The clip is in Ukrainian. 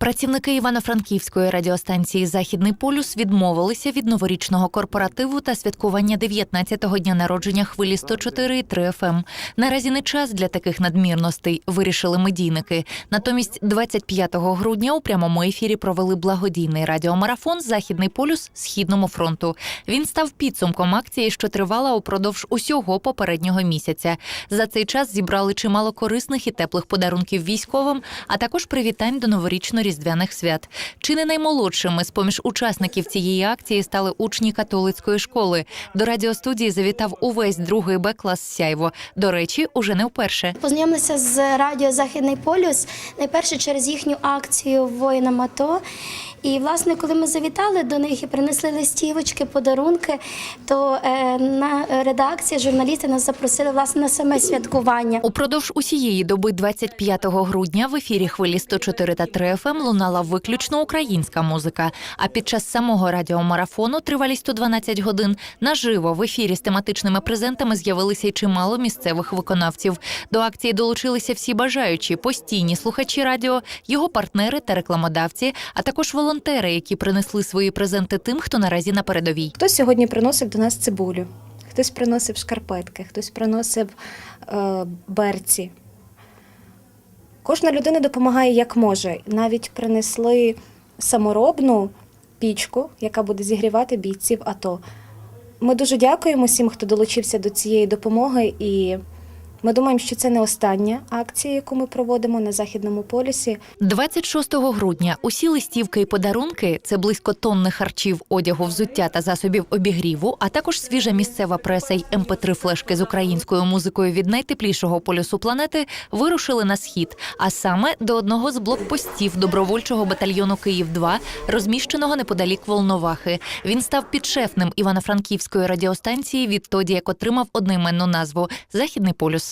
Працівники Івано-Франківської радіостанції Західний полюс відмовилися від новорічного корпоративу та святкування 19-го дня народження хвилі 104,3 FM. ем. Наразі не час для таких надмірностей, вирішили медійники. Натомість 25 грудня у прямому ефірі провели благодійний радіомарафон Західний полюс Східному фронту. Він став підсумком акції, що тривала упродовж усього попереднього місяця. За цей час зібрали чимало корисних і теплих подарунків військовим, а також привітань до новорічно-різдвяних свят. Чи не наймолодшими з поміж учасників цієї акції стали учні католицької школи. До радіостудії завітав увесь другий Б клас Сяйво. До речі, уже не вперше. Познайомилися з радіо Західний полюс найперше через їхню акцію воїнам АТО. І власне, коли ми завітали до них і принесли листівочки, подарунки, то е, на редакції журналісти нас запросили власне на саме святкування. Упродовж усієї доби 25 грудня в ефірі хвилі 104 та 3 FM лунала виключно українська музика. А під час самого радіомарафону тривалістю 12 годин наживо в ефірі з тематичними презентами з'явилися й чимало місцевих виконавців. До акції долучилися всі бажаючі, постійні слухачі радіо, його партнери та рекламодавці, а також волонтери, які принесли свої презенти тим, хто наразі на передовій. Хтось сьогодні приносив до нас цибулю, хтось приносив шкарпетки, хтось приносив е, берці. Кожна людина допомагає як може. Навіть принесли саморобну пічку, яка буде зігрівати бійців АТО. Ми дуже дякуємо всім, хто долучився до цієї допомоги, і ми думаємо, що це не остання акція, яку ми проводимо на західному полюсі. 26 грудня усі листівки і подарунки це близько тонни харчів, одягу, взуття та засобів обігріву, а також свіжа місцева преса й МП3 флешки з українською музикою від найтеплішого полюсу планети вирушили на схід, а саме до одного з блокпостів добровольчого батальйону Київ 2 розміщеного неподалік Волновахи. Він став підшефним Івано-Франківської радіостанції відтоді, як отримав одноіменну назву Західний полюс.